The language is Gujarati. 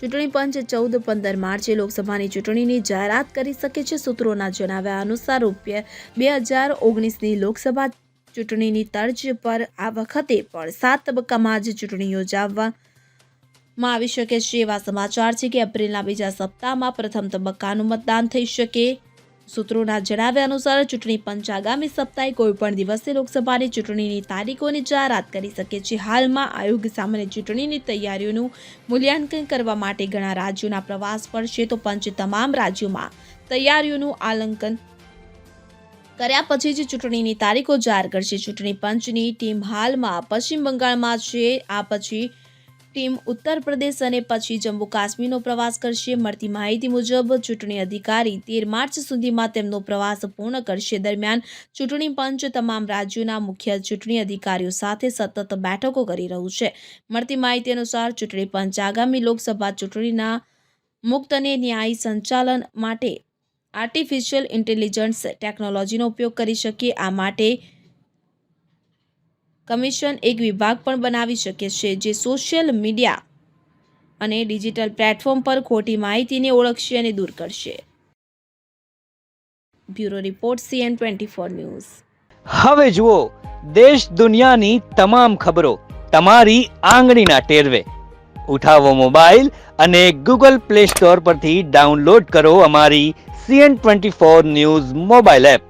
ચૂંટણી પંચ ચૌદ પંદર માર્ચે લોકસભાની ચૂંટણીની જાહેરાત કરી શકે છે. સૂત્રોના જણાવ્યા અનુસાર રૂપિયા બે હજાર ઓગણીસની લોકસભા ચૂંટણીની તર્જ પર આ વખતે પણ સાત તબક્કામાં જ ચૂંટણી યોજાવામાં આવી શકે છે. એવા સમાચાર છે કે એપ્રિલના બીજા સપ્તાહમાં પ્રથમ તબક્કાનું મતદાન થઈ શકે. સૂત્રોના જણાવ્યા અનુસાર ચૂંટણી પંચ આગામી સપ્તાહે કોઈપણ દિવસે લોકસભાની ચૂંટણીની તારીખોની જાહેરાત કરી શકે છે. હાલમાં આયોગ સામાન્ય ચૂંટણીની તૈયારીઓનું મૂલ્યાંકન કરવા માટે ઘણા રાજ્યોના પ્રવાસ પર છે તો પંચ તમામ રાજ્યોમાં તૈયારીઓનું આલંકન કર્યા પછી જ ચૂંટણીની તારીખો જાહેર કરશે. ચૂંટણી પંચની ટીમ હાલમાં પશ્ચિમ બંગાળમાં છે. આ પછી ટીમ ઉત્તર પ્રદેશ અને પછી જમ્મુ કાશ્મીરનો પ્રવાસ કરશે. મળતી માહિતી મુજબ, ચૂંટણી અધિકારી તેર માર્ચ સુધીમાં તેમનો પ્રવાસ પૂર્ણ કરશે. દરમિયાન ચૂંટણી પંચ તમામ રાજ્યોના મુખ્ય ચૂંટણી અધિકારીઓ સાથે સતત બેઠકો કરી રહ્યું છે. મળતી માહિતી અનુસાર, ચૂંટણી પંચ આગામી લોકસભા ચૂંટણીના મુક્ત અને ન્યાયી સંચાલન માટે આર્ટિફિશિયલ ઇન્ટેલિજન્સ ટેકનોલોજીનો ઉપયોગ કરી શકે. આ માટે કમિશન એક વિભાગ પણ બનાવી શકે છે જે સોશિયલ મીડિયા અને ડિજિટલ પ્લેટફોર્મ પર ખોટી માહિતીને ઓળખશે અને દૂર કરશે. Bureau report CN twenty four news. હવે જુઓ, દેશ દુનિયાની તમામ ખબરો તમારી આંગળીના ટેરવે. ઉઠાવો મોબાઈલ અને ગૂગલ પ્લે સ્ટોર પરથી ડાઉનલોડ કરો અમારી CN twenty four news mobile app.